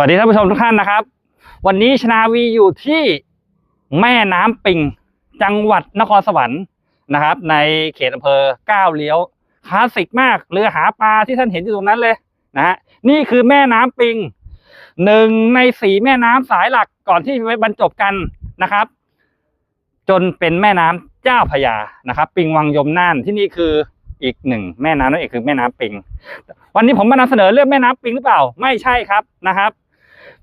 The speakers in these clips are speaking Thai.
วัสดีท่านผู้ชมทุกท่านนะครับ วันนี้ชนาวีอยู่ที่แม่น้ำปิง จังหวัดนครสวรรค์นะครับ ในเขตอำเภอก้าวเลี้ยวคลาสสิกมากเรือหาปลาที่ท่านเห็นอยู่ตรงนั้นเลยนะฮะนี่คือแม่น้ำปิงหนึ่งในสีแม่น้ำสายหลักก่อนที่จะบรรจบกันนะครับ จนเป็นแม่น้ำเจ้าพระยานะครับ ปิงวังยมน่านที่นี่คืออีกหนึ่งแม่น้ำนั่นเองคือแม่น้ำปิง วันนี้ผมมานำเสนอเรื่องแม่น้ำปิงหรือเปล่า ไม่ใช่ครับนะครับ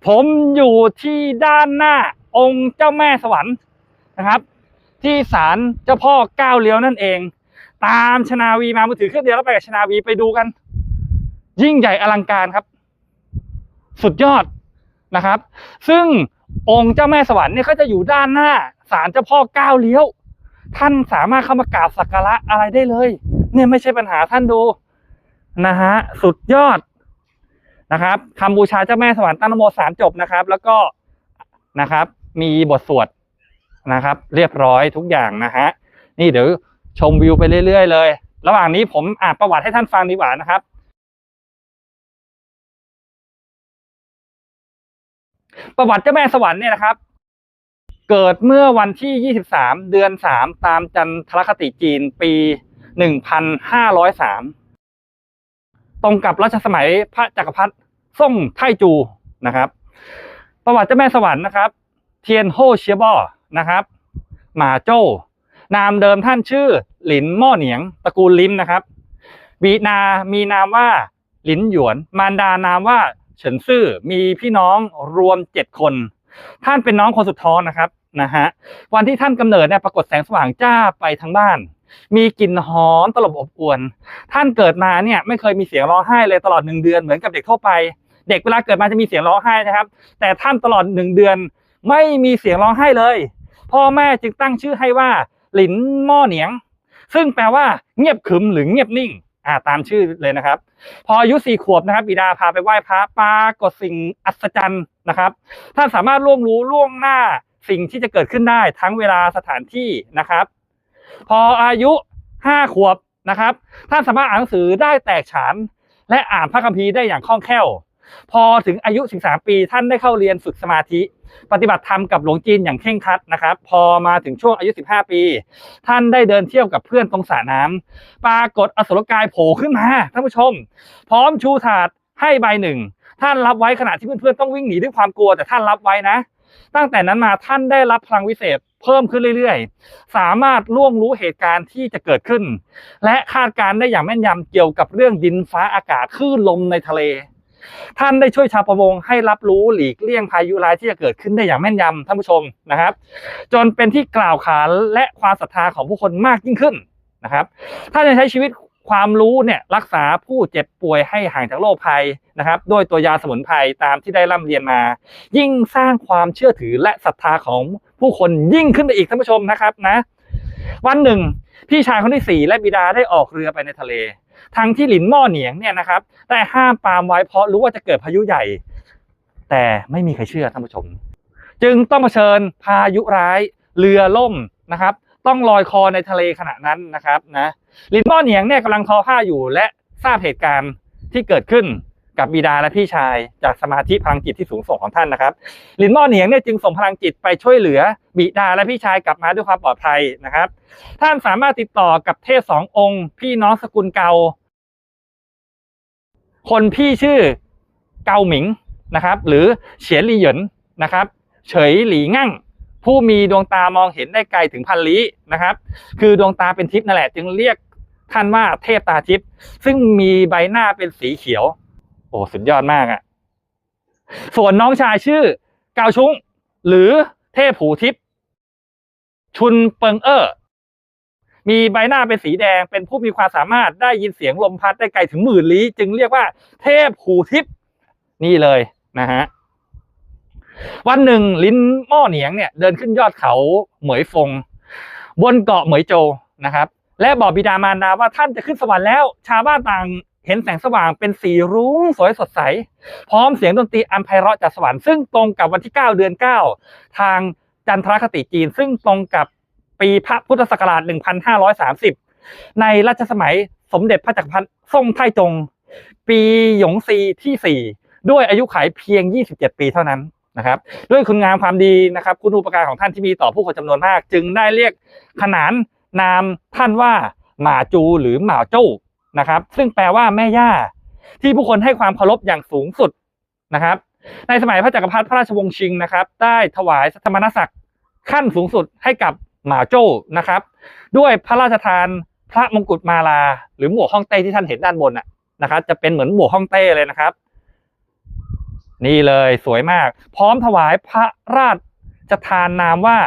ผมอยู่ที่ด้านหน้าองค์เจ้าแม่สวรรค์นะครับ ที่ศาลเจ้าพ่อก้าวเลี้ยวนั่นเอง ตามชนาวีมามือถือเครื่องเดียวแล้วไปกับชนาวีไปดูกัน ยิ่งใหญ่อลังการครับ สุดยอดนะครับ ซึ่งองค์เจ้าแม่สวรรค์เนี่ยก็จะอยู่ด้านหน้าศาลเจ้าพ่อก้าวเลี้ยว ท่านสามารถเข้ามากราบสักการะอะไรได้เลย เนี่ยไม่ใช่ปัญหาท่านดูนะฮะสุดยอด นะครับคำบูชาเจ้าแม่สวรรค์ตั้งนโมสามจบนะครับ แล้วก็นะครับ มีบทสวดนะครับ เรียบร้อยทุกอย่างนะฮะนี่เดี๋ยวชมวิวไปเรื่อยๆเลย ระหว่างนี้ผมอ่านประวัติให้ท่านฟังดีกว่านะครับ ประวัติเจ้าแม่สวรรค์เนี่ยนะครับ เกิดเมื่อวันที่ 23 เดือน 3 ตามจันทรคติจีนปี 1503 ตรงกับรัชสมัยพระจักรพรรดิซ่งไทจูนะครับ ประวัติเจ้าแม่สวรรค์นะครับ เทียนโฮเชียบอนะครับหมาโจ้ นามเดิมท่านชื่อหลินหม้อเหนียงตระกูลลิมนะครับบีนามีนามว่าหลินหยวน มารดานามว่าเฉินซื่อมีพี่น้องรวมเจ็ดคน ท่านเป็นน้องคนสุดท้องนะครับนะฮะวันที่ท่านกำเนิดเนี่ยปรากฏแสงสว่างจ้าไปทั้งบ้าน มีกลิ่นหอมตลบอบอวน ท่านเกิดมาเนี่ยไม่เคยมีเสียงร้องไห้เลยตลอดหนึ่งเดือนเหมือนกับเด็กทั่วไป เด็กเวลาเกิดมาจะมีเสียงร้องไห้นะครับ แต่ท่านตลอดหนึ่งเดือนไม่มีเสียงร้องไห้เลย พ่อแม่จึงตั้งชื่อให้ว่า หลินหม้อเหนียง ซึ่งแปลว่าเงียบขึมหรือเงียบนิ่งอ่าตามชื่อเลยนะครับ พออายุสี่ขวบนะครับ บิดาพาไปไหว้พระปากฏสิ่งอัศจรรย์นะครับ ท่านสามารถล่วงรู้ล่วงหน้าสิ่งที่จะเกิดขึ้นได้ทั้งเวลาสถานที่นะครับ พออายุห้าขวบนะครับ ท่านสามารถอ่านหนังสือได้แตกฉาน และอ่านพระคัมภีร์ได้อย่างคล่องแคล่ว พอถึงอายุ 13 ปีท่านได้เข้าเรียนฝึกสมาธิ ปฏิบัติธรรมกับหลวงจีนอย่างเคร่งครัดนะครับ พอมาถึงช่วงอายุ 15 ปี ท่านได้เดินเที่ยวกับเพื่อนตรงสระน้ำปรากฏอสุรกายโผล่ขึ้นมาท่านผู้ชม พร้อมชูถาดให้ใบหนึ่งท่านรับไว้ขณะที่เพื่อนๆต้องวิ่งหนีด้วยความกลัวแต่ท่านรับไว้นะ ตั้งแต่นั้นมาท่านได้รับพลังวิเศษเพิ่มขึ้นเรื่อยๆ สามารถล่วงรู้เหตุการณ์ที่จะเกิดขึ้น และคาดการณ์ได้อย่างแม่นยำเกี่ยวกับเรื่องดินฟ้าอากาศคลื่นลมในทะเล ท่านได้ช่วยชาวประมงให้รับรู้หลีกเลี่ยงพายุร้ายที่จะเกิดขึ้นได้อย่างแม่นยำท่านผู้ชมนะครับ จนเป็นที่กล่าวขานและความศรัทธาของผู้คนมากยิ่งขึ้นนะครับ ท่านจะใช้ชีวิต ความรู้เนี่ยรักษาผู้เจ็บป่วยให้ห่างจากโรคภัยนะครับด้วยตัวยาสมุนไพรตามที่ได้ร่ำเรียนมา ยิ่งสร้างความเชื่อถือและศรัทธาของผู้คนยิ่งขึ้นไปอีกท่านผู้ชมนะครับนะวันหนึ่ง พี่ชายคนที่สี่และบิดาได้ออกเรือไปในทะเล ทางที่หลินหม้อเหนียงเนี่ยนะครับได้ห้ามปามไว้เพราะรู้ว่าจะเกิดพายุใหญ่ แต่ไม่มีใครเชื่อท่านผู้ชม จึงต้องเผชิญพายุร้ายเรือล่มนะครับ ต้องลอยคอในทะเลขณะนั้นนะครับนะลินม้อเหนียงเนี่ยกำลังทอผ้าอยู่และทราบเหตุการณ์ที่เกิดขึ้นกับบิดาและพี่ชายจากสมาธิพลังจิตที่สูงส่งของท่านนะครับลินม้อเหนียงเนี่ยจึงส่งพลังจิตไปช่วยเหลือบิดาและพี่ชายกลับมาด้วยความปลอดภัยนะครับ ท่านสามารถติดต่อกับเทพสององค์ พี่น้องสกุลเกา คนพี่ชื่อเกาหมิงนะครับ หรือเฉียนหลีหยินนะครับ เฉยหลีงั่ง ผู้มีดวงตามองเห็นได้ไกลถึงพันลี้นะครับ คือดวงตาเป็นทิพย์นั่นแหละ จึงเรียกท่านว่าเทพตาทิพย์ซึ่งมีใบหน้าเป็นสีเขียว โอ้สุดยอดมากอะ่ะ ส่วนน้องชายชื่อเกาชุงหรือเทพหูทิพย์ชุนเปิงเออมีใบหน้าเป็นสีแดงเป็นผู้มีความสามารถได้ยินเสียงลมพัดได้ไกลถึงหมื่นลี้ จึงเรียกว่าเทพหูทิพย์นี่เลยนะฮะ วันหนึ่งลิ้นหม้อเหนียงเนี่ยเดินขึ้นยอดเขาเหมยฟง บนเกาะเหมยโจนะครับ และบอกบิดามารดาว่าท่านจะขึ้นสวรรค์แล้ว ชาวบ้านต่างเห็นแสงสว่างเป็นสีรุ้งสวยสดใส พร้อมเสียงดนตรีอันไพเราะจากสวรรค์ซึ่งตรงกับวันที่ 9 เดือน 9 ทางจันทรคติจีน ซึ่งตรงกับปีพระพุทธศักราช 1530 ในรัชสมัยสมเด็จพระจักรพรรดิซ่งไทจง ปีหยงซีที่ 4 ด้วยอายุขัยเพียง 27 ปีเท่านั้น นะครับ ด้วยคุณงามความดีนะครับคุณอุปการของท่านที่มีต่อผู้คนจำนวนมาก จึงได้เรียกขนานนามท่านว่าหมาจูหรือหมาโจ้นะครับ ซึ่งแปลว่าแม่ย่า ที่ผู้คนให้ความเคารพอย่างสูงสุดนะครับ ในสมัยพระจักรพรรดิพระราชวงศ์ชิงนะครับ ได้ถวายสมณศักดิ์ขั้นสูงสุดให้กับหมาโจ้นะครับ ด้วยพระราชทานพระมงกุฎมาลา หรือหมวกฮ่องเต้ที่ท่านเห็นด้านบนน่ะนะครับ จะเป็นเหมือนหมวกฮ่องเต้เลยนะครับ นี่เลยสวยมาก พร้อมถวายพระราชทานนามว่า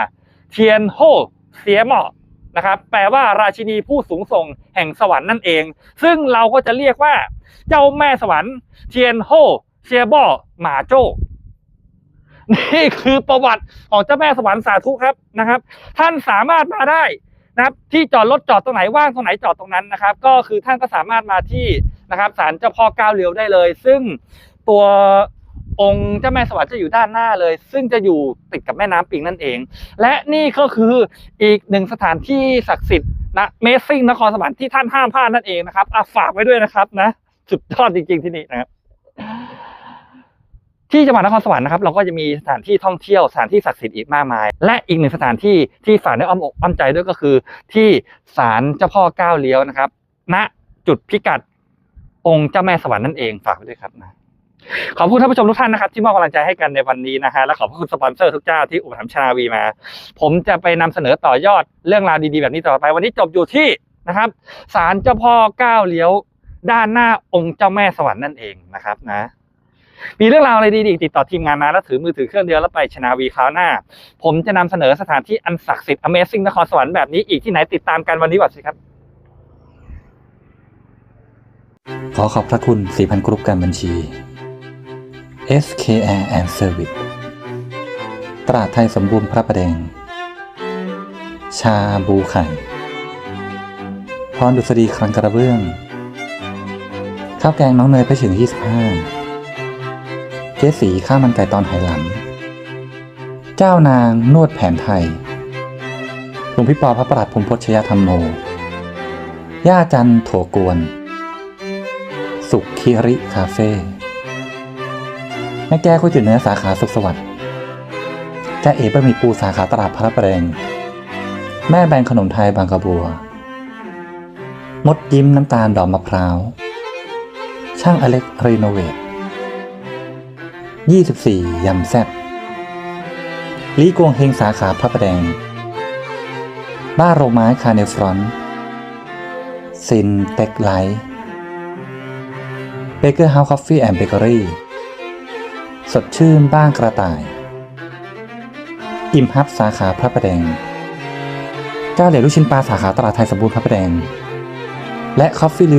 เทียนโฮเสียเหมาะนะครับ แปลว่าราชินีผู้สูงส่งแห่งสวรรค์นั่นเอง ซึ่งเราก็จะเรียกว่า เจ้าแม่สวรรค์ เทียนโฮเชียบ่อหมาโจ้นี่คือประวัติของเจ้าแม่สวรรค์สาธุครับนะครับ ท่านสามารถมาได้นะครับ ที่จอดรถจอดตรงไหนว่างตรงไหนจอดตรงนั้นนะครับ ก็คือท่านก็สามารถมาที่นะครับศาลเจ้าพ่อก้าวเลียวได้เลย ซึ่งตัว องค์เจ้าแม่สวรรค์จะอยู่ด้านหน้าเลย ซึ่งจะอยู่ติดกับแม่น้ำปิงนั่นเอง และนี่ก็คืออีกหนึ่งสถานที่ศักดิ์สิทธิ์นะเมซิ่งนครสวรรค์ที่ท่านห้ามพลาดนั่นเองนะครับอะฝากไว้ด้วยนะครับนะสุดยอดจริง ๆที่นี่นะครับที่จังหวัดนครสวรรค์นะครับเราก็จะมีสถานที่ท่องเที่ยวสถานที่ศักดิ์สิทธิ์อีกมากมาย และอีกหนึ่งสถานที่ที่ฝากในอ้อมอกอ้อมใจด้วยก็คือ ที่ศาลเจ้าพ่อก้าวเลี้ยวนะครับ ณจุดพิกัดองค์เจ้าแม่สวรรค์นั่นเองฝากไว้ด้วยครับนะ ขอบคุณท่านผู้ชมทุกท่านนะครับที่มอบกำลังใจให้กันในวันนี้นะฮะและขอบคุณสปอนเซอร์ทุกเจ้าที่อุปถัมภ์ชนาวีมา ผมจะไปนำเสนอต่อยอดเรื่องราวดีๆแบบนี้ต่อไป วันนี้จบอยู่ที่นะครับศาลเจ้าพ่อก้าวเลี้ยว ด้านหน้าองค์เจ้าแม่สวรรค์นั่นเองนะครับนะ มีเรื่องราวอะไรดีๆติดต่อทีมงานมาแล้วถือมือถือเครื่องเดียวแล้วไปชนาวีคราวหน้า ผมจะนำเสนอสถานที่อันศักดิ์สิทธิ์ Amazing นครสวรรค์แบบนี้อีกที่ไหนติดตามกันวันนี้ก่อนสิครับขอขอบพระคุณ4,000กรุ๊ปการบัญชี SKR and Service ตราดไทยสมบูรณ์พระประแดง ชาบูไข่พรดุษฎีครังกระเบื้อง ข้าวแกงน้องเนยไปถึง 25 เจ๊สีข้าวมันไก่ตอนไหหลำเจ้านางนวดแผนไทยหลวงพี่ปอพระประหลัดพรหมพชยธรรมโม ย่าจันโถกวน สุขคิริคาเฟ่ แม่แก้วก๋วยเตี๋ยวเนื้อสาขาสุขสวัสดิ์จ้าเอ๋บะหมี่ปูสาขาตลาดพระประแดงแม่แบรนขนมไทยบางกระบัว มดยิ้มน้ำตาลดอกมะพร้าว ช่างอเล็กรีโนเวท24ยำแซ่บลีกวงเฮงสาขาพระประแดง บ้านโรงไม้คาเนฟรอนซินเต็กไลท์เบเกอร์เฮาส์คอฟฟี่แอนด์เบเกอรี่ สดชื่นบ้างกระต่าย อิ่มฮับสาขาพระประแดงก้าเหลียวลูกชิ้นปลาสาขาตลาดไทยสมบูรณ์พระประแดง และคอฟฟี่ลิ